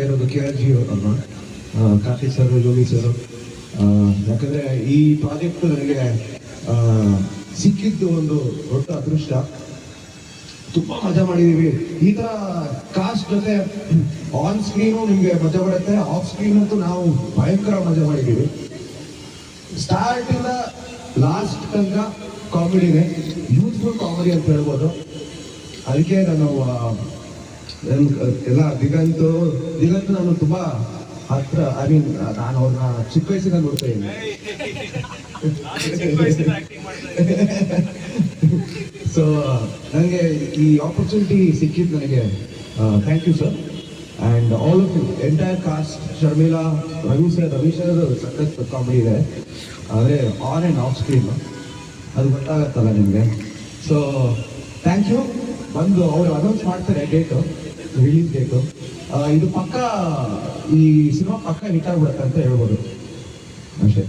ಹೇಳ್ಬೇಕಾಗಿರೋದು K R G ಅವ್ರನ್ನ. Karthik sir Yogi sir. ಯಾಕಂದ್ರೆ ಈ ಪ್ರಾಜೆಕ್ಟ್ ನನಗೆ ಸಿಕ್ಕಿದ್ದು ಒಂದು ದೊಡ್ಡ ಅದೃಷ್ಟ. ತುಂಬಾ ಮಜಾ ಮಾಡಿದೀವಿ. ಈ ತರ ಕಾಸ್ಟ್ ಜೊತೆ ಆನ್ ಸ್ಕ್ರೀನು ನಿಮ್ಗೆ ಮಜಾ ಬರುತ್ತೆ ಆಫ್ ಸ್ಕ್ರೀನ್ ಅಂತೂ ನಾವು ಭಯಂಕರ ಮಜಾ ಮಾಡಿದೀವಿ. ಸ್ಟಾರ್ಟ್ ಇಂದ ಲಾಸ್ಟ್ ತನಕ ಕಾಮಿಡಿನೇ ಯೂತ್ಫುಲ್ ಕಾಮಿಡಿ ಅಂತ ಹೇಳ್ಬೋದು. ಅದಕ್ಕೆ ನನ್ ಎಲ್ಲ ದಿಗಂತು ದಿಗಂತು ನಾನು ತುಂಬಾ ಹತ್ರ ಐ ಮೀನ್ ನಾನು ಅವ್ರನ್ನ ಚಿಕ್ಕ ವಯಸ್ಸಿನ ನೋಡ್ತಾ ಇದ್ದೀನಿ. ಸೊ ನನಗೆ ಈ ಆಪರ್ಚುನಿಟಿ ಸಿಕ್ಕಿದ್ದು ನನಗೆ thank you sir and all of you entire cast Sharmila Ravi sir Ravi sir ಸಖತ್ ಕಾಮಿಡಿ ಇದೆ. ಆದರೆ ಆನ್ ಆ್ಯಂಡ್ ಆಫ್ ಸ್ಕ್ರೀನ್ ಅದು ಗೊತ್ತಾಗತ್ತಲ್ಲ ನಿಮಗೆ. ಸೊ ಥ್ಯಾಂಕ್ ಯು ಬಂದು ಅವರು ಅನೌನ್ಸ್ ಮಾಡ್ತಾರೆ ಡೇಟು ರಿಲೀಸ್ ಡೇಟು ಇದು ಪಕ್ಕ, ಈ ಸಿನಿಮಾ ಪಕ್ಕ ಹಿಟ್ ಆಗ್ಬಿಡುತ್ತೆ ಅಂತ ಹೇಳ್ಬೋದು. ಅಷ್ಟೇ.